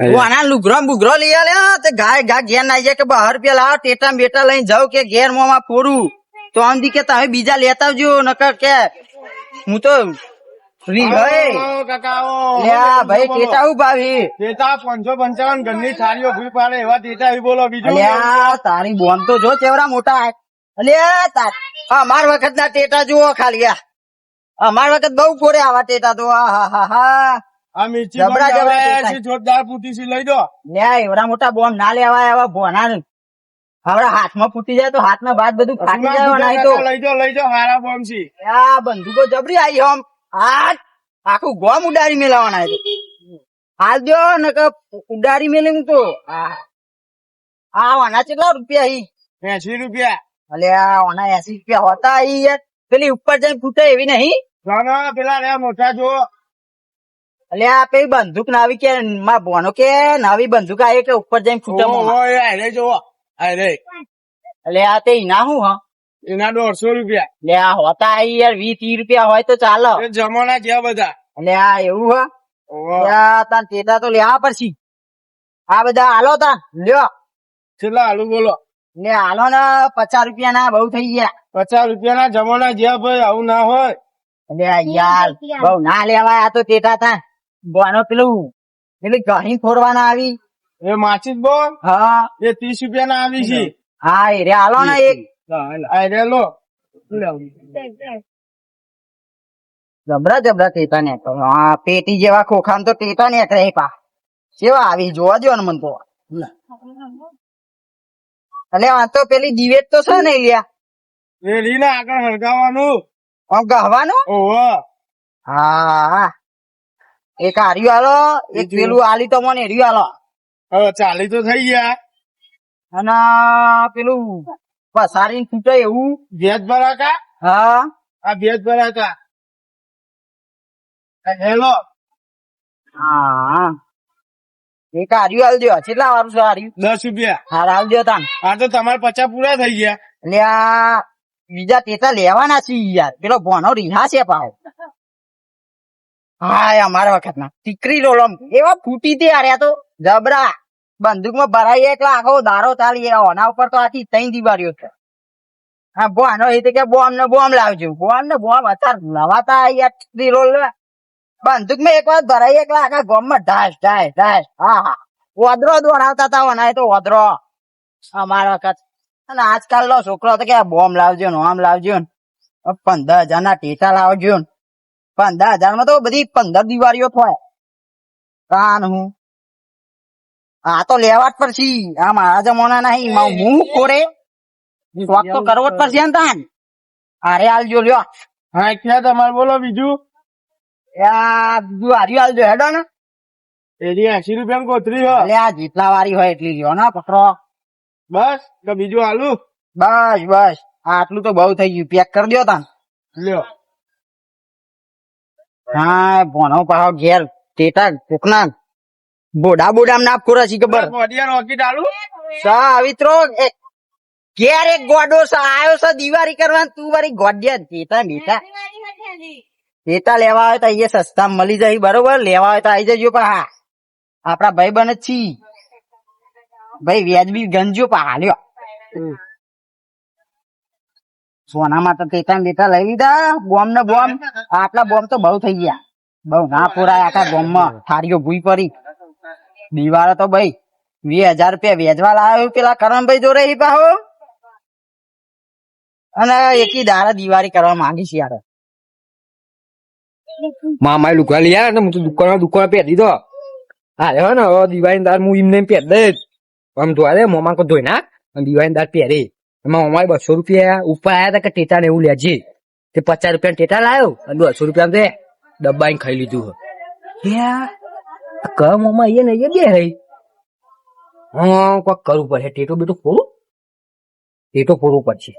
વાના લુગરો બુગરો લઈ આલ્યા તે ગાય ગા ઘેર ના જાય કે બહાર રૂપિયા લાવો ટેટા બેટા લઈને જાઉં કે ઘેર મોમાં ફોડું. તો આમ દી કે તમે બીજા લેતા આવજો નકર કે હું તો ફ્રી હોય આવો, કાકા આવો. લે આ ભાઈ ટેટા હું ટેટા પાંચસો પંચાવન ઘરની થાળીઓ ભૂઈ પાડે એવા ટેટા આવી બોલો બીજું અલ્યા તારી બોન તો જો ચેવડા મોટા અમાર વખત ના ટેટા જુઓ ખાલી અમાર વખત બહુ ફોડે આવા ટેટા તો. આ હા હા હા. જબરા જબરા જોરદાર પૂટી લઈ દો. લે એવડા મોટા બોમ્બ ના લેવાય આવા ભોના. હવે હાથમાં ફૂટી જાય તો હાથના બાદ બધું ફાટી જાય નહીં તો. લઈ દો લઈ દો હારા બોમ્બ છે. આ બંદૂકો જબરી આવી આમ. આખું ગોમ ઉડાડી મેલાવાના છે. હાલ દો ને કે ઉડાડી મેલી હું તો. આ વાના કેટલા રૂપિયા હી એસી રૂપિયા. અલે આ વાના એસી રૂપિયા હોતા યાર. પેલી ઉપર જઈને ફૂટે એવી નહીં. ના, પેલા રે મોટા જો. અલે આ પેલી બંદૂક નાવી કે માં બોનો કે નવી બંદૂક આવી કે ઉપર જઈને ફૂટે મોંમાં. ઓય, આય રે જોવો અરે એટલે આ તે ના હું હા? એના દોઢસો રૂપિયા. લે આ હોતા આઈ યાર વીસ ત્રીસ રૂપિયા હોય તો ચાલો. જમાના જ્યાં બધા. એટલે આ એવું હા? તાન તેતા તો લેવા પછી આ બધા હાલો તા લ્યો. છેલ્લા આલુ બોલો. ને હાલો ને પચાસ રૂપિયા ના બહુ થઈ ગયા. પચાસ રૂપિયા ના જમાના જ્યાં ભાઈ આવું ના હોય. એટલે યાર બહુ ના લેવાય આ તો તેતા તા બોનો પેલું એટલે ઘણી ખોરવાના આવી. એ માચિસ બો હા. એ ત્રીસ રૂપિયા ના આવી છે. હા એ રે હાલો ને એક. રે લો. જબરા જબરા ટેટા ને હા પેટી જેવા ખોખામ તો ટેટા ને કરે પા. કેવા આવી? જોવા જો ને મન તો. એટલે આ તો પેલી દિવેટ તો છે ને લ્યા. એ રીને આગળ હળગાવાનું. આમ ગહવાનું? ઓહો. હા. એક હાર્યું હાલો? એક પેલું આલી તો મને હેર્યું હાલો. હવે ચાલી તો થઈ ગયા. અને પેલું પસારી છૂટે એવું. ભેજ ભરાકા હા. આ ભેજ ભરાકા હેલો. હા. એક હાર્યું દો કેટલા વાળું છે હાર્યું? દસ રૂપિયા. હાર હાલ દો તાન. આ તો તમારે પચાસ પૂરા થઈ ગયા. એટલે આ બીજા તેતા લેવાના છે યાર. પેલો ભોનો રીહા છે પાવ હા અમારા વખત ના ટીકરી રોલમ એવા ફૂટી તે હાર્યા તો. જબરા. બંદૂકમાં ભરાઈ એકલા આખો દારો ચાલી ઓના ઉપર તો આખી તઈ દિવાળીઓ છે. હા બોનો એ તો કે બોમ ને બોમ લાવજો. બોમ ને બોમ અત્યારે નવાતા યાર ટીકરી રોલ બંદૂકમાં એક વાર ભરાઈ એકલા આખા ગોમમાં ઢાસ ઢાસ ઢાસ. હા હા. ઓદરો દોડાવતા હતા ઓના તો ઓદરો અમારા વખત. અને આજકાલ નો છોકરો તો કે બોમ્બ લાવજો ને આમ લાવજો ને પંદર હજાર ના ટેટા લાવજો ને પંદર હજારમાં તો બધી પંદર દિવાળીઓ થાય. કાન હું. આ તો લેવા જ પડશે. આ મારા જમાના નહીં. હું કોરે. શોખ તો કરવો જ પડશે ને તાન. હાલજો લ્યો. હા ક્યાં તમારે બોલો બીજું. આ બીજું હાર્યું હાલજો હેડો ને. એની એસી રૂપિયા કોથરી હો. એટલે આ જેટલા વારી હોય એટલી લ્યો ને પકડો. બસ તો બીજું આલુ. બસ બસ. આટલું તો બહુ થઈ ગયું. પેક કરી દો તાન. લ્યો. હા ભણો પાછો ઘેર ટેટા કોકના બોડા બોડા ના પૂરા છે ખબર? સા અવિત્રો એક ઘેર એક ગોડો સા આયો છે દિવાળી કરવા તું વારી ગોડિયા ટેટા બેટા. ટેટા લેવા આવે તો અહીંયા સસ્તા મળી જાય બરોબર? લેવા આવે તો આવી જજો પા હા. આપડા ભાઈ બને છી ભાઈ વ્યાજબી ગંજો પા હાલ્યો. સોના માં તો ને બેટા લઈ લીધા. બોમ ને બોમ આટલા બોમ તો બહુ થઈ ગયા. બહુ ના પુરાય આખા બોમમાં થારીઓ ભૂઈ પડી. દિવાળો તો ભાઈ, વીસ હજાર રૂપિયા વેચવા લાવ્યો પેલા કરમભાઈ જોડે ઈ પાહો. અને એકી દારા દિવાળી કરવા માંગી છે યાર. મામા લુગડા લઈ આવ્યા ને, હું તો દુકાન દુકાન પહેરી દીધો. હા હો ને દિવાળી દાર હું એમને પહેરી દઈશ. આમ ધોવા દે, મોમાં કો ધોઈ ના દિવાળી દાર પહેરે. એમાં અમારે બસો રૂપિયા ઉપર આયા હતા કે ટેટા ને એવું લેજે તે પચાસ રૂપિયા ટેટા લાવ્યો અને બસો રૂપિયા તે ડબ્બા ખાઈ લીધું કમ મોમાં એ ને એ બે રહી હા, કોક કરવું પડશે ટેટો બેટો ખોરું ટેટો ફોડવું પડશે.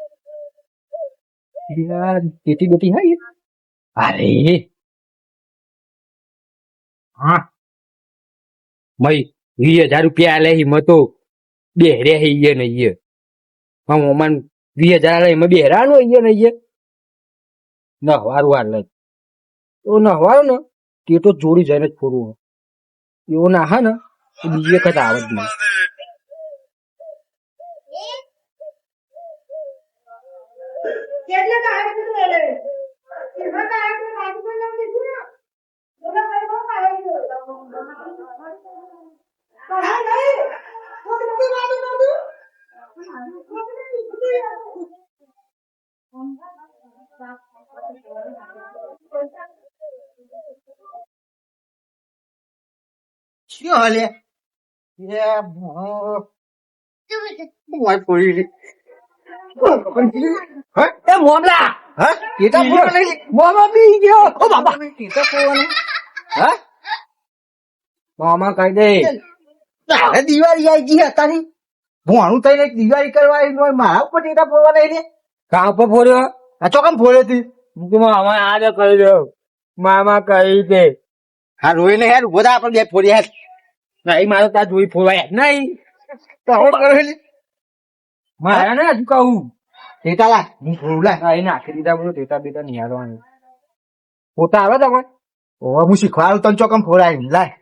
ટેટી બેટી હા એ? અરે! હા. મય વીસ હજાર રૂપિયા લે હિંમત તો બે રે હૈયે ને હૈયે હા ઓમાન વીસ હજાર એમાં બે હેરાન ગયા ને હૈયે નહવારું લઈ તો નહવારું ને તે તો જોડી જઈને જ ફોડવું એવો ના હા ને એ બીજી વખત આવે ને કહે નહીં કાઢી દીધું શું હાલે એ મોય પડી રે. હે? એ મોમલા હે? ટેટા ફોડવા નહીં? મોમા બી ગયો ઓ બાબા ફોડવા નહીં? હે મોમા કહી દે તારે દિવાળી આવી ગઈ અત્યારની ભોણું થઈને દિવાળી કરવા આવી મારા ઉપર ટેટા ફોડવા નહીં કા કાં ઉપર ફોડ્યો? આ ચોકમ ફોડે તી? મામા આજે કહી દો. મામા કહી દે. હા રોઈ ને યાર બધા આપણે બે ફોડી યાર નહીં મારો ત્યાં જોઈ ફોડવાય નહીં. તો હું કરેલી મારા ને હજુ કહું. ટેટા લા હું ફોડું લા હા એ નાખી દીધા બધું તેતા બેટા નહીં હાલવાનું પોતા આવે તમારે ઓ હું શીખવાડું તને ચોકમ ફોડાય? લાય.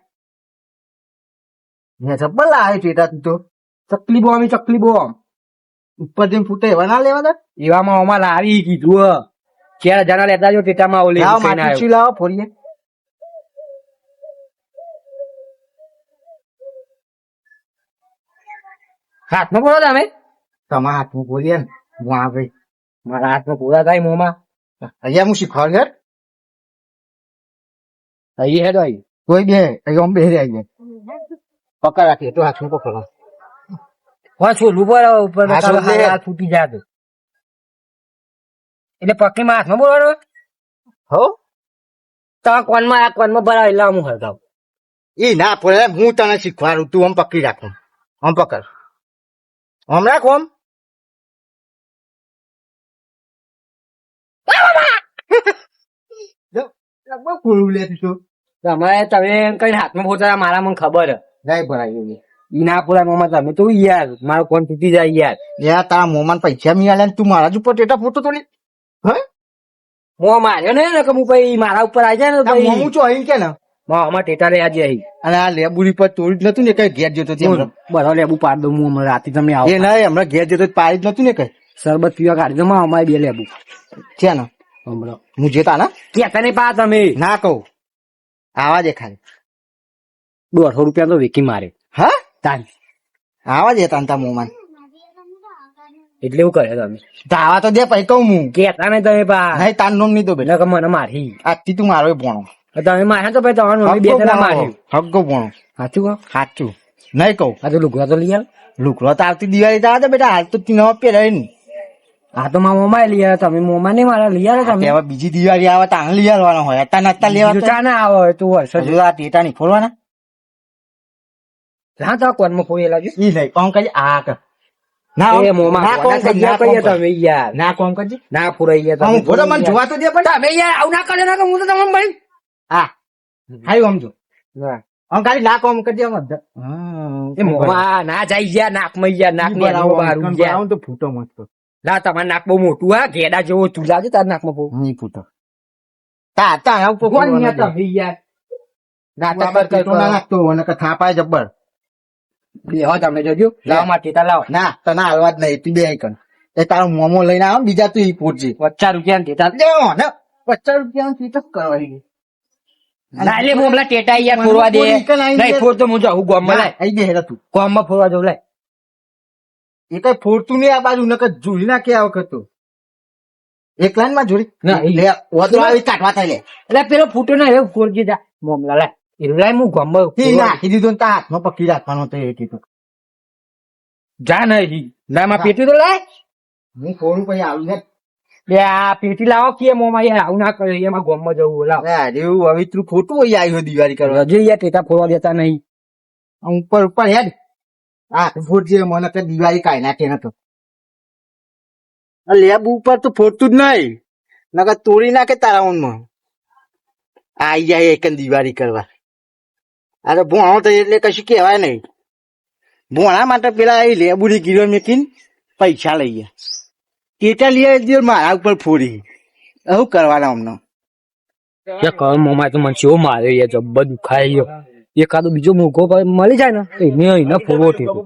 મેં ચપ્પલ લાવે ચેતા તું તો. ચકલી બોમ ચકલી બોમ ઉપર જેમ ફૂટે એવા ના લેવા તા એવામાં અમાર લારી કીધું હે. ચાર હજાર ના લેતા જો ટેટામાં ઓલી લાવો. ચી લાવો ફોડીએ. હાથમાં બોલો તમે. તમારા હાથમાં બોલીએ ને. હું આવે મારા હાથમાં પૂરા થાય મોમાં. અહીંયા હું શીખવાડ ઘર અહીં હેડો અહીં. કોઈ બે અહીંયા બે રહી પકડ રાખીએ તો હાથમાં પકડો. હા છોલું પર ઉપર છોલે. હાથ તૂટી જાત એટલે પક્કીમાં હાથમાં બોલવાનો હો? તો કોનમાં આ કોનમાં ભરાય એટલે હું હરગાવ. એ ના પડે હું તને શીખવાડું તું આમ પકડી રાખું આમ. પકડ. આમ રાખ આમ. તમે કઈ હાથમાં પોતા મારા મને ખબર. નહીં ભરાયું ના પૂરા મોમાં તમે તો યાર મારો કોણ તૂટી જાય યાર. યાર તારા મોમાં પૈસા મિયા તું મારા ઉપર ટેટા ફોટો તો લે હે? મો માર્યો ને ને કે હું પછી મારા ઉપર આવી જાય ને ભાઈ મોમું ચો અહીં કે ને? મોમાં ટેટા લે આજે અહીં. અને આ લેબુરી પર તોડી જ નતું ને કઈ? ઘેર જતો તેમ બધો લેબુ પાડ દઉં હું હમણાં રાતે તમે આવો એ ના હમણાં ઘેર જતો પાડી જ નતું ને કઈ? શરબત પીવા કાઢી દો અમારે બે લેબુ. છે ને હમણાં. હું જેતા ના? કે તને પા તમે. ના કહું. આવા દેખાય. દોઢસો રૂપિયા તો વેકી મારે. હા? તાન. આવા દેતા તારા મોમાં. એટલે એવું કરે તમે. આવા તો દે પછી કહું હું. કેતા નહીં તમે પા. નહીં તાર નોમ નહીં તો બે એટલે મને મારી. આજથી તું મારો ભણો. તમે માર્યા તો ભાઈ તમારું મમ્મી બે જણા મારી હગ્ગો ભણો. સાચું કહો? સાચું. નહીં કહું. આ તો લુગડા તો લઈ આવ. લુકડો તો આવતી દિવાળી તો આવે તો બેટા હાલ તો તીન પહેરાય ને આ તો મારા મોમાં લઈ આવ્યા તમે મોમાં નહીં મારા લઈ આવ્યા તમે. હવે બીજી દિવાળી આવે તો આને લઈ આવવાનો હોય. અત્યારે નતા લેવા તો. ના આવે તું વર્ષ આ ટેટા નહીં ફોડવાના હા તો કોનમાં ફોડેલા છે ઈ નહીં કોમ કરજે આ કર ના એ મોમાં ના થઈ ગયા ના કહીએ. તમે યાર ના કોમ કરજે ના ફોડાઈ ગયા હું ફોટો મને જોવા તો દે પણ તમે યાર આવું ના કરે ના કે હું તો તમને ભાઈ હા હાઈ સમજો આમ ખાલી ના કોમ કરજે આમ. એ મોમાં ના જાય યાર નાક ઈ બરાબર, બહાર આમ ગયા આમ તો ફૂટો મસ્ત ના તમારું નાક બહુ મોટું હા ઘેડા જેવો તું લાગે તાર નાકમાં બહુ નહીં ફૂટો તા તા આવું કોણ યાર. તમે યાર નાટક આમાં કર ફૂટો ના નાખતો અને થાપાય જબ્બર બેહો તમે જોજો. લાવ માટે તા લાવ. ના તને હાલવા જ નહીં. તું બે કર એ તારો મોમો લઈને આવ બીજા તું ઈ ફૂટજે પચાસ રૂપિયા ટેટા લેવો ને પચાસ રૂપિયા તું કરવાની ના લે મોમલા ટેટા યાર ફોરવા દે. ના, નહીં ફોર તો હું જાઉં ગોમ લાય. આઈ દે હેરા તું. ગોમમાં ફોરવા જવું લાય. એ કઈ ફોરતું નહીં આ બાજુ નકર જોડી કે આ વખત તો. એક લાઈનમાં જોડી. ના, લે આવી કાઢવા થાય લે. એટલે પેલો ફૂટો ના હવે ફોરજી જા મોમલા લાય. એ લાય હું ગોમ ફોડવા નાખી દીધું તાર હાથમાં પકડી રાખવાનો તો એ કીધું જા નહીં ના માં પેટી તો લાય હું ફોન પછી આવું ને બે આ પેટી લાવો કે મોમાં યાર આવું ના કરે એમાં ગોમ જવું લાવ અરે એવું હવે તું ખોટું હોય આવ્યું દિવાળી કરવા હજુ યાર ટેટા ફોડવા દેતા નહીં ઉપર ઉપર હેડ હા ફોડજે મને કે દિવાળી કાઢી નાખે નતો લેબ ઉપર તો ફોડતું જ નહીં નકર તોડી નાખે તારા ઊનમાં આઈ જાય એક દિવાળી કરવા અરે ભોણો તો એટલે કશું કહેવાય નહીં. ભોણા માટે પેલા એ લેબુની ગીરો મેકીને પૈસા લઈ ગયા. કેટલા લઈ આવી દીધો મારા ઉપર ફોડી. શું કરવાના અમને? કર મોમાં તો મને ચેવો માર્યો યાર જબ્બર દુખાય ગયો. એકાદો બીજો મોઘો મળી જાય ને એને એને ફોરવો ટેકો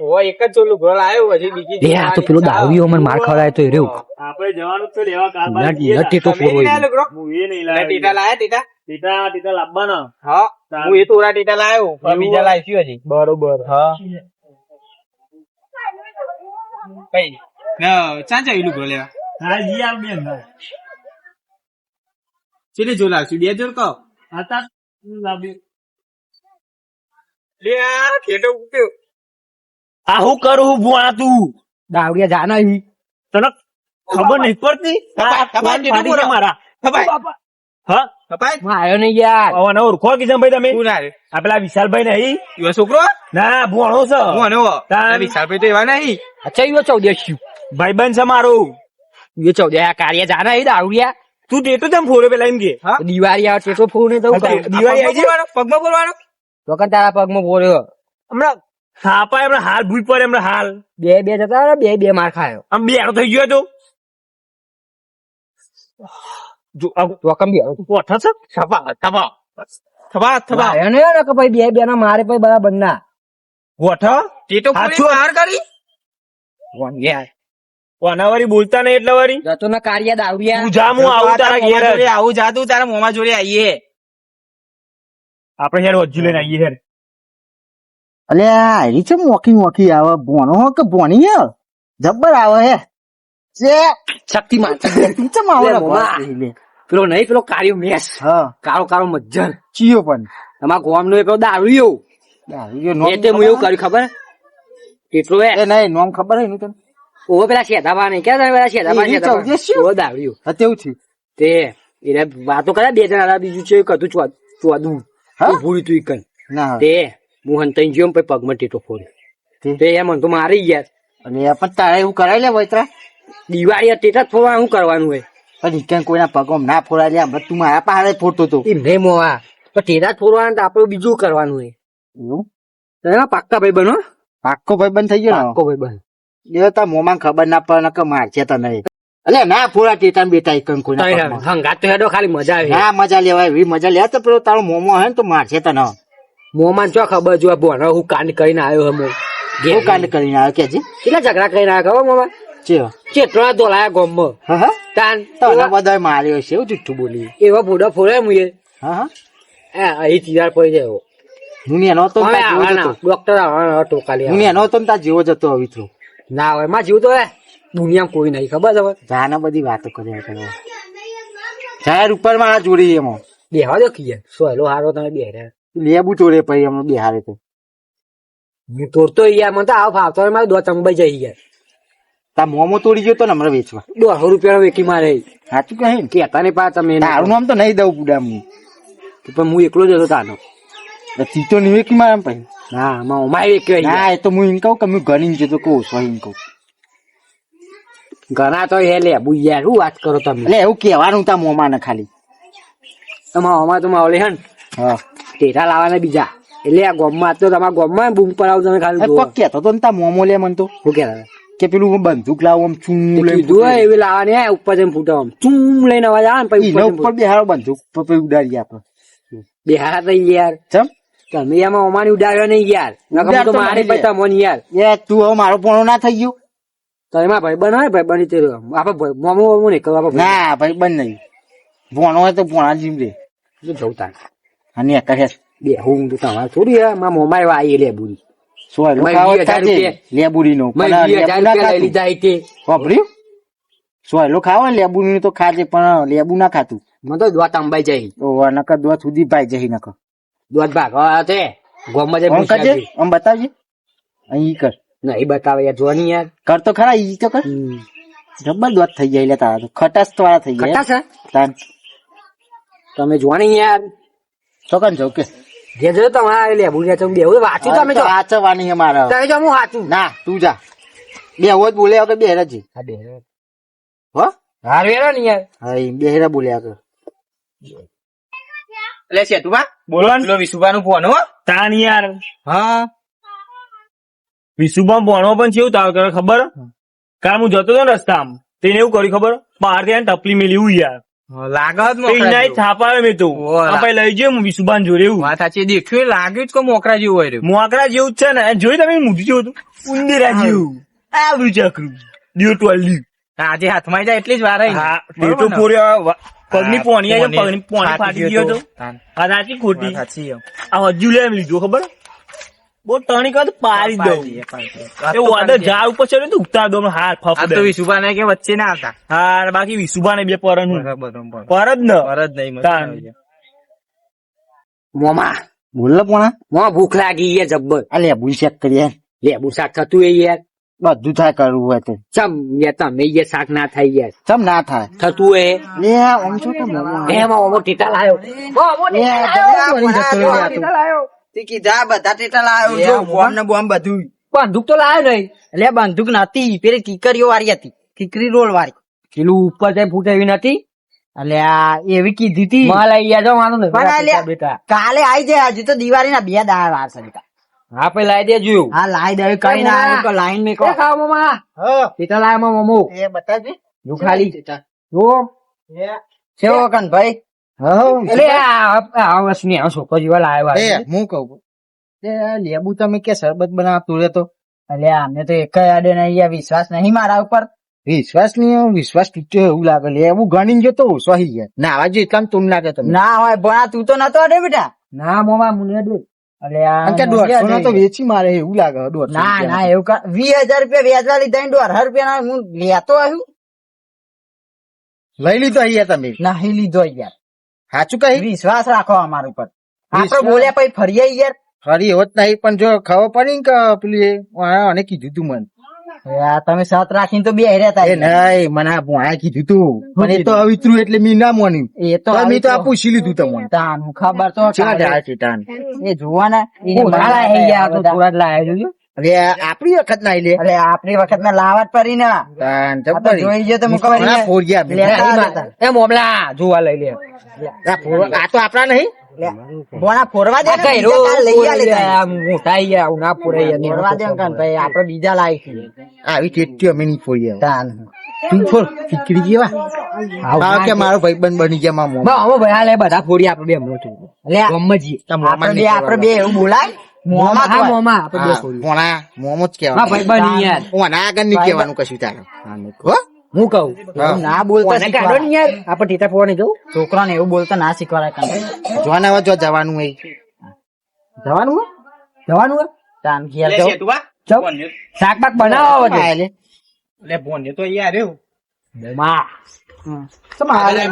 ઓ એક જ ચોલું ઘર આવ્યો પછી બીજી એ આ તો પેલો દારૂ મને માર ખવડાય તો એ રહ્યું. આપણે જવાનું તો લેવા કાલ બાર નટ- જઈએ. નટ ટેટો તમે ફોરવો નહીં એને. લાવ્યો હું એ નહીં લાવ્યો ટીટા લાયા ટીટા? ટીટા ટીટા લાવવાના હા હું એ તોરા ટીટા લાયો પણ બીજા? લાવીશું હજી? બરોબર. હા. કઈ? ના ચાંચા ચાવેલું ઘર હા જી આવ બેન હા. ચેલી જો લાવશું? બે જોડ કહો. આ તાર લાવ્યું. લે આ ખેટો ઉપ્યો આ હું કરું ભુઆ તું? દાવડિયા જાના હી. તને ખબર નહીં પડતી. મારા. હા? કપાય? હું આવ્યો નહીં યાર. હવે ને ઓળખો કિશનભાઈ તમે? શું ના આ પેલા વિશાલભાઈ નહીં? છોકરો? ના ભોણો છે. હું આનો તાન. વિશાલભાઈ તો એવા નહીં. અચ્છા ઈવો ચૌદેશ્યું ભાઈબંધ છે મારો. ચૌદે. આ કાર્ય જાના હી દાવડિયા તું ટેટો તેમ ફોડે પેલા એમ કે. દિવાળી આવે ટેટો ફોડ તો દિવાળી આવી જાય? પગમાં બોલવાનો? વખત તારા પગમાં બોલ્યો હમણાં થાપા હમણાં હાલ ભૂઈ પડે હમણાં હાલ. બે બે જતા બે બે માર ખાયો. આમ બે થઈ ગયો તો જો તો યાર મારે ભાઈ બરાબર ના. ગોઠા ટેટો હાચું? ફોડી બહાર કરી. કોણ યાર કોના બોલતા નહીં એટલે વારી જતો ના કાર્ય દાવડિયા હું જા હું આવું તારા ઘેર જ. જોડે આવું જાતું તારા મોમા જોડે આવીએ આપણે હેર વજ્જુ લઈને આવીએ હેર અલે આ હરી છે મોકી મોકી આવે ભોણો હો કે ભોણી હે જબ્બર આવે હે. જે શક્તિમાન. તું ચમ આવો લે, મોમા. પેલો નહીં પેલો કાર્યો મેસ. કાળો કાળો મજ્જર. ચિયો પણ. તમારા ગોમ નો પેલો દારૂયો દારૂડિયો નોમ એ હું એવું કર્યું ખબર? કેટલો એ. નહીં નોમ ખબર હે ને તને? ઓવો પેલા શેધાબા નહીં ક્યાં પેલા શેધાબા શેધાબા ચૌદેશ્યું? ઓવો દારૂ હા તેવું થયું. તે એને વાતો કર્યા બે જણા બીજું છે કદું ચોદ? ભૂરી તું ઈકન. તે હું હંતાઈ ગયો પછી પગમાં ટેટો ફોડ્યો. તે? એમ તો મારી ગયા અને પણ તારે એવું કરાય લે વૈતરા? દિવાળી ટેટા જ શું કરવાનું હોય? કોઈના પગમાં ના ફોડાય લે હમણાં તું મારા પાસે ફોટો તો. એમ નહીં મોવા પણ ટેટા જ તો આપણે બીજું કરવાનું એવું? તો પાક્કા ભાઈ બનો પાક્કો ભાઈ બંધ થઈ ગયો પાક્કો ભાઈ બન ને એ તાર મોમાં ખબર ના પડે કે મારશે તને. અલે ના ફોડા ટેટા બેટા ઈકન હંગાત તો હેડો ખાલી મજા આવે. હા મજા લેવાય એવી મજા લેવા તો પેલો તારો મોમો હે ને તો મારશે તને. મોમાં ચો ખબર જો આ હું કાંડ કરીને આવ્યો હમો શું કાંડ કરીને આવ્યો? કેજી કેટલા ઝઘડા કરીને આવ્યો ખબર મોમાં? છે ચેટલા દોલાયા ગોમમાં. હા તાન તને બધા માર્યો છે એવું જુઠ્ઠું બોલી એવા ભૂડા ફોડે મુએ. હા હા. અહીં તિયાર પડી જાય હું એનો તો ડોક્ટર આવવાના આવવાના ટોકાલી હું એનો તો તાર જેવો જતો આવી તો ના હોયમાં જીવ તો હે દુનિયામાં કોઈ નહીં ખબર હવે? જાને બધી વાતો કર્યા કરે જાહેર ઉપર મારા જોડી એમાં. બેહવા દો કીએ. સોયલો હારો તમે બે રહ્યા. લેબુ ચોરે પછી એમનો બિહારે તો. હું તોડતો યાર મને તો આવ ફાવતો મારે દો ચંબાઈ જાય યાર તાર મોમો તોડી ગયો તો ને હમણાં વેચવા. દોઢસો રૂપિયા વેકી મારે. સાચું કહે ને? કેતા નહીં પા તમે. તારું નામ તો નહીં દઉં હું પણ હું એકલો જ હતો તાનો. ચીતો તો નહીં વેકી મારા પછી ના માં ઓમાય વેક્યો ના એ તો હું એમ કહું કે હું ગણી જતો કહું છું એમ કહું. ઘણા તો હે લે બુયા શું વાત કરો તમે? એટલે એવું કહેવાનું તા મોમાં ને ખાલી. તમારા અમાર તો માવલે હે ને. હા. ટેટા લાવવાના બીજા. એટલે આ ગોમમાં તો તમારા ગોમમાં બૂમ પડાવ તમે ખાલી જુઓ. તો તા મોમો લે મને તો. શું કહેતા હતા? કે પેલું બંદૂક લાવો આમ ચૂમ લઈ લઈને કીધું એવી લાવવાની હે, ઉપર જઈને ફૂટો આમ. ચૂમ લઈને અવાજ આવે ને પછી ઉપર ઉપર બેહારો બંદૂક પછી ઉડાડી આપે બે થઈ યાર ચમ તમે એમાં અમારી ઉડાડ્યો નહીં યાર નકમ તો મારી નહીં પછી યાર એ તું હવે મારો પોણો ના થઈ ગયો તો એમાં ભાઈ બન હોય ભાઈ બની તે આપડે મોમો મોમો નહીં કરવા આપણે ના ભાઈ બંધ નહીં ભોણો હોય તો ભોણા જીમ રે જવતા અને એક કહે બે હું તો તમારે થોડી મારા મોમાય આવી લે બુરી સો મેં લોકો વીસ હજાર રૂપિયા- લેબુડી નો મેં વીસ હજાર રૂપિયા લઈ લીધા તે વાપર્યું? સો એલો ખાવા લેબુ તો ખાજે પણ લેબુ ના ખાતું મને તો દોત અંબાઈ જાય તો નકર દોત સુધી ભાઈ જઈ નકર. દોત ભાગવા તે ગોમમાં જઈને આમ બતાવજે. અહીં કર. નહીં બતાવે યાર જોવાની યાર. કર તો ખરા ઈ તો કર. દોત થઈ જાય લે તારા તો. ખટાસ તો વાળા થઈ જાય. ખટા છે તાન. તમે જોવાની યાર. તો કન કે? જે જો તમારે લે બુરી તમે બેવું વાંચું તમે જો. આચવાની હે મારે. તમે જો હું વાંચું. ના તું જા. બે જ બોલ્યા વગર બે હેરાજી હા બે હો? હાર વેરા ને યાર હા બેહરા બે હેરા બોલ્યા છે તું બા. બોલો પેલો વિશુભાનું ફોન હો. તાન યાર હા. વિશુભા ભણો પણ કેવું તાવ કરે ખબર? કાલ હું જતો હતો ને રસ્તામાં. તેને એવું કર્યું ખબર? બહારથી આઈને ટપલી મેલી યાર. લાગે જ તો મોકરા એના જેવું. થાપાવે મેં તો. ઓહ, લઈ જઈએ હું વિશુબાન જોડે એવું વાત સાચી દેખ્યું લાગ્યું જ કે મોકરા જેવું હોય મોકરા જેવું જ છે ને જોઈ તમે મૂઠું જેવું હતું? ઉંદરા જેવું આવડું ચકરું આલ્યું આજે હાથમાં જાય એટલી જ વાર હા પૂર્યો પગની પોણી આવી પગની પોણી. ફાટી ગયો તો. આ સાચી ખોટી. સાચી આ હજુ લે એમ લીધું ખબર? બહુ ટણી કર પાડી દઉં. પાડી દે, પાડી દે. વાત એ તો વાદળ પાડી દે. ઝાડ ઉપર ચડ્યું તો ઉગતા દો હાર ફફ આ તો વિશુભાને કે વચ્ચે ના આવતા. હા બાકી વિશુભાને બે પરન હું બરાબર બરાબર. પર જ ને. પર જ નહીં મજા તાન. આવી જાય. મોમા બોલ પોણા. મોં ભૂખ લાગી યાર જબ્બર. ભૂલ ચેક કરીએ. લેબુ શાક થતું એ યાર. બધું થાય કરવું હોય તો. ચમ યાર તમે યાર શાક ના થાય યાર. ચમ ના થાય? થતું એ લે છો કે મોમા? ટીટા લાયો. તે કીધા બધા ટેટા લાવ્યો જો બોમ્બ ને બોમ્બ બધું બંદૂક તો લાવ્યો નહીં. એટલે બંદૂક નતી પેલી કીકરીઓ વાળી હતી કીકરી રોલ વાળી. પેલું ઉપર જાય ફૂટે એવી નથી? એટલે આ એવી કીધી હતી. માલ આવી ગયા જો વાંધો નહીં બેટા કાલે આવી જાય હજી તો દિવાળી ના બે દાડા વાર છે બેટા. હા પછી લાવી દેજો. હા લાવી દેવી કઈ ના આવે તો લાઈન મેં કહો. મમા હા. લાયો મામા એ બતાવજે. જો ખાલી જો. સેવો કન ભાઈ. એટલે તે લેબુ તમે કે શરબત બનાવતું રહેતો તો? એટલે અમને તો એક આડે નહીં વિશ્વાસ નહીં મારા ઉપર. વિશ્વાસ નહીં વિશ્વાસ તૂટ્યો એવું લાગે. લેબુ ગણી જતો તો સહી ગયા. ના આવા જો એટલામાં તું લાગે તમે ના હોય ભણા તું તો નતો અડે બેટા. ના મોમા મુને દે. આ કારણ ના તો વેચી મારે એવું લાગે ના એવું વીસ હજાર રૂપિયા વ્યાજવા લીધા ને દોઢ રૂપિયા ના હું લેતો આવ્યું. લઈ લીધો તમે. નહીં લીધો યાર સાચું કહી? વિશ્વાસ રાખો અમારા ઉપર. આપડે બોલ્યા પછી ફરીએ યાર. ફરી હોત નહીં પણ જો ખબર પડી ને કે પેલી અને કીધું તું મને. તમે સત રાખીને તો બે રહેતા એ નહીં મને આ કીધું તું. પણ એ તો અવિતરું એટલે મેં ના મોન્યું. એ તો મી તો આ પૂછી લીધું તમને. તાનું ખબર તો. ડાળ એ જોવા ને એને કોથળા મળ્યા લાયા હતા યાર તો થોડા લાયા જોજો. આ આપણી વખત ના લે. અરે આપણી વખત ના લાવત પડી ને. જોઈ ગયો તો મુકવા. એ મોમલા જોવા લઈ લે. આ તો આપણા નહીં? બીજા આપડે લાવીશું આવી કેટલી અમે નહીં તાન. તું ફોડ ખીચડી જેવા આવ કે મારો ભાઈબંધ બની ગયા મારા મોં. ભાઈ બધા ફોડી બે મોટું. મોંમાં આપડે બે નહીં આપડે બે એવું બોલાય? મોંમાં હા હોય. મોમાં આપણે બે હા, ફોડી ભોણા, મોંમાં જ હા કહેવાનું. ભાઈ બની યાર ઓના આગળ નહીં કહેવાનું કશું તારે. હો? હું કહું ના બોલતા શીખવાડો ને યાર આપણે ટીટા ફોડવાની જવું છોકરાને એવું બોલતા ના શીખવાડે કાન જોવાના હવે જો જવાનું હોય જવાનું હે? જવાનું હે? તાન ઘેર. જાઉં? શાક બાક બનાવો હા, એટલે. એટલે ભોને તો અહીંયા રહ્યો માં તમારે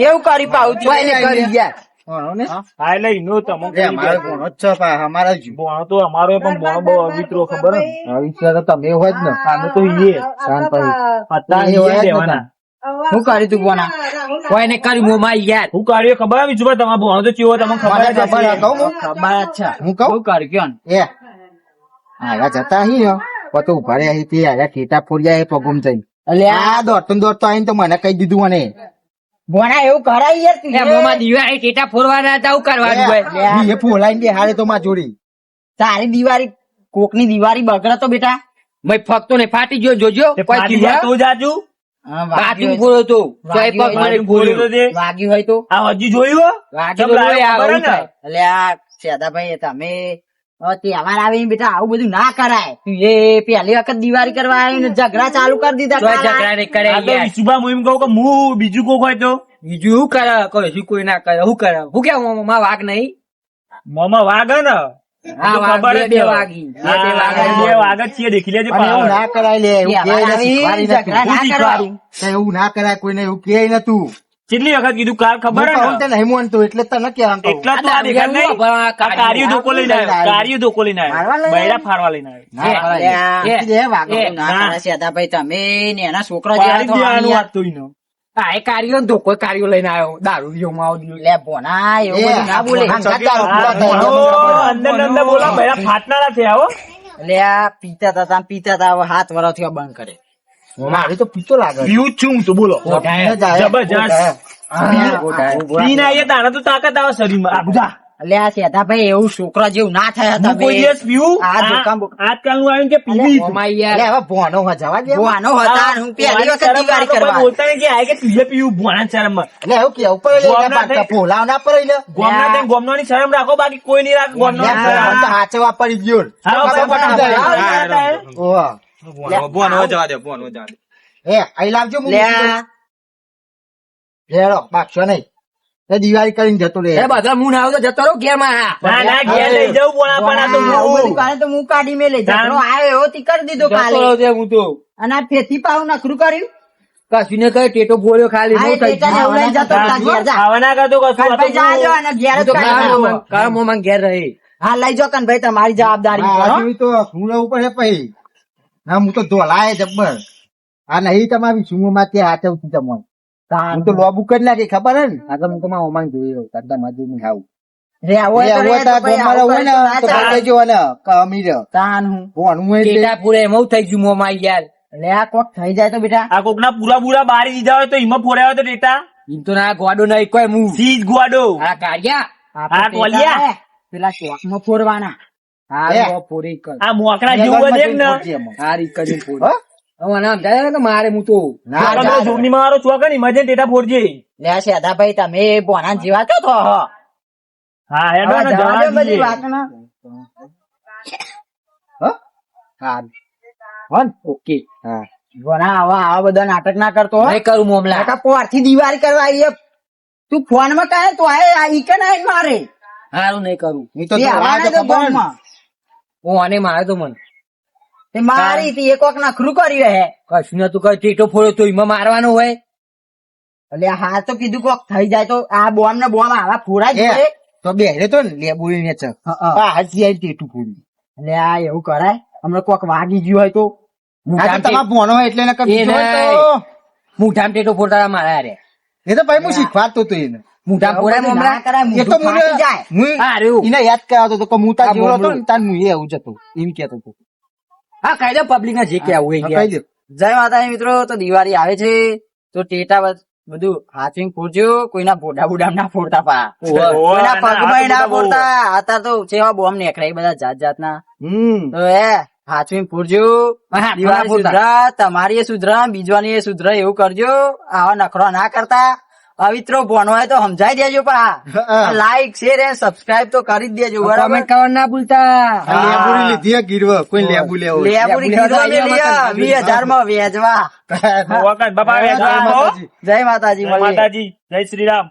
એવું કરી પાઉં છું. કરી યાર? હા? તો હે ને? કર્યું મોમાં યાર હું કાઢ્યો ખબર આવી? છું તમારો ભણો તો ચેવો તમને ખબર જ ખબર હું? ખબર જ છે. હું કહું? શું કયો એ. આગા જતા અહીં ને, પછી ઊભા રહ્યા તે આયા ઠેટા ફોડ્યા એ પગુમ થઈને. એટલે આ દોડતો ને દોડતો આવીને તો મને કહી દીધું મને. બોના એવું કરાય યાર તું મોમાં દિવાળી ટેટા ફોરવાના હતા આવું કરવાનું હોય. એ ફોલાઈ દે હારે તો માં જોડી. તારી દિવાળી કોકની દિવાળી બગડે તો બેટા. મેં ફક્તો ને ફાટી ગયો જોજો. કોઈ ફાટી તો જાજુ? હા, વાગ્યું પૂરો તો. વાગ્યું પગ હોય. તો તે. વાગ્યું હોય તો. આ હજી જોયું વાગ્યું હોય. એટલે આ સેદાભાઈ તમે તહેવાર આવીને બેટા આવું બધું ના કરાય. તું એ પહેલી વખત દિવાળી કરવા ઝઘડા ચાલુ કરી દીધા ઝઘડા નહીં કરે આ તો યાર. વિશુભા હું એમ કહું કે હું બીજું કોક હોય તો? બીજું શું કરે કોઈ શું કોઈ ના કરે શું કરે શું કેવું મોમાં વાઘ નહીં? મોમાં વાઘ ને? હા, હા, એવું ના કરાય કોઈને એવું કે નતું કેટલી વખત કીધું? કાલ ખબર હે નહીં માનતું એટલે તને કેમ એટલા તો આ દેખાડ નહીં. કાર્યો ધોકો લઈને આવ્યો. કાર્યો ધોકો લઈને આવ્યો. બૈરા ફાડવા લઈને આવ્યો. તમે ને એના છોકરા કાર્યો ધોકો કાર્યો લઈને આવ્યો. દારૂ લે ભોના એવું ના બોલે. અંદર અંદર બોલા બૈરા ફાટનારા થયા હો. પીતા તા તા પીતા તા હાથ વાળા થયો બંધ કરે. મારે તો પીતો લાગે પીવું જ છું તો બોલો. જબરજસ્ત. પીને આવીએ તાણે તો તાકાત આવે શરીરમાં. આ બધા. એટલે આ શેઠાભાઈ એવું છોકરા જેવું ના થયા હું કોઈ દિવસ પીવું? આ આ- દુકાન બુ- આજકાલનું આવ્યું કે પીવી એટલે હવે ભોનો જવા દે. ભોવાનો હતા હું. પહેલી વખત દિવાળી કરવા. બોલતા કે આ કે તુજે પીવું ભોણા શરમ એટલે એવું કેવું પડે? લે, ગોમના ના પડે ગોમના તેમ શરમ રાખો બાકી કોઈ નહીં રાખો તો હાચવા પડી ગયો. હા, ખબર બરાબર, પડી જાય. બરાબર. ઓહ. એ અહીં લાવજો હું. લેડો બાકશો નહીં એ દિવાળી કરીને જતો રહે એ બધા હું ના આવું તો જતો રહો ઘેરમાં ના ના ઘેર લઈ જવું પણ આ તો હું. કાલે તો હું કાઢી મેલે ઝઘડો આવ્યો એવો તી કરી દીધો જતો કાલે રહો તે હું તો અને આ ફેથી પાવું નખરું કર્યું કશું ને કઈ ટેટો બોલ્યો ખાલી જતો ના, હતા, ઘેર જા. ખાવા ના કરતો કશું, તો કનભાઈ જાજો હું. અને ઘેર તો કાઢી મોમાં- ઘેર રહે હા લઈ જો કન ભાઈ તમારી જવાબદારી હા, હો. તો હું ઉપર હે પછી ના હું તો ધોલાય જબ્બર આ નહીં તમારી શું માં ત્યાં હાચવતી તમને. હું તો લોબુ કરી નાખી ખબર હે ને? આ તો હું જોઈ રહ્યો તાર ખાવું તો હોય ને તો ના ને તાન હું. એટલે પૂરે થઈ ગયું મોમાં યાર. લે આ કોક થઈ જાય તો બેટા. આ કોકના પૂરા પૂરા બારી દીધા હોય તો એમાં ફોડ્યા હોય તો ટેટા. એમ તો ના ગોડો નહીં કોઈ મું. સીજ ગુવાડો આ કાઢ્યા આ કોલિયા? પેલા ફોડવાના કે મારે હું તો. ને ટેટા ફોડજે લે તમે બોના જેવા તો હા. હેડો ને જવા બધી. હા? ઓકે. હા. બોના આવા આવા બધા નાટક ના કરતો નહીં કરું મોમલા કાકા પોરથી દિવાળી કરવા આવીએ. તું ફોનમાં કહે તો આ ઈકન આઈને મારે. હારું નહીં કરું. હું તો આવા તો હે આને મારે તો મને. મારી હતી એક વખત નખરું કર્યું હે. કશું નતું કઈ ટેટો ફોડ્યો તો એમાં મારવાનો હોય. એટલે હા તો કીધું કોક થઈ જાય તો આ બોમ ને બોમ આવા ફોડા છે. તો બેરે તો લે બોલી ને ચક હા, આઈ ટેટુ ફોડી. એટલે આ એવું કરાય. હમણાં કોક વાગી ગયું હોય તો. તમારા હોય એટલે. મુઠામ ટેટો ફોડતા મારા રે. એ તો ભાઈ હું શીખવાડતો હતો એને. મમરા કરાય, એ તો ફાટી જાય. હું હા એને યાદ કરાવતો હતો કે હું તાર આ હતો ને તાર હું એ આવું જતો એમ કેતો હતો. હા કહી દો પબ્લિક ને જે કે આવું કહી દો. જય માતાજી મિત્રો તો દિવાળી આવે છે તો ટેટા બધું હાથવીને ફોડજો કોઈના બોડા બોડા ના ફોડતા પા. કોઈના પગમાં ના તો. ફોડતા. સેવા બોમ્બ નીકળે બધા જાત જાતના. હમ. તો એ હાથવીને ફોડજો. દિવાળી. સુધરા તમારી સુધરા બીજવાની એ સુધરા એવું કરજો. આવા નખરો ના કરતા. પવિત્રો ભણો હોય તો સમજાઈ દેજો પા. લાઈક શેર એન્ડ સબસ્ક્રાઇબ તો કરી જ દેજો બરાબર? કમેન્ટ કરવા ના ભૂલતા. લેબુરી લીધી ગીરવ. કોઈ લેબુ લેવો લેબુરી ગીરવ લીધી વી વીસ હજારમાં વેચવા. બાપા જય માતાજી. માતાજી. જય શ્રી રામ.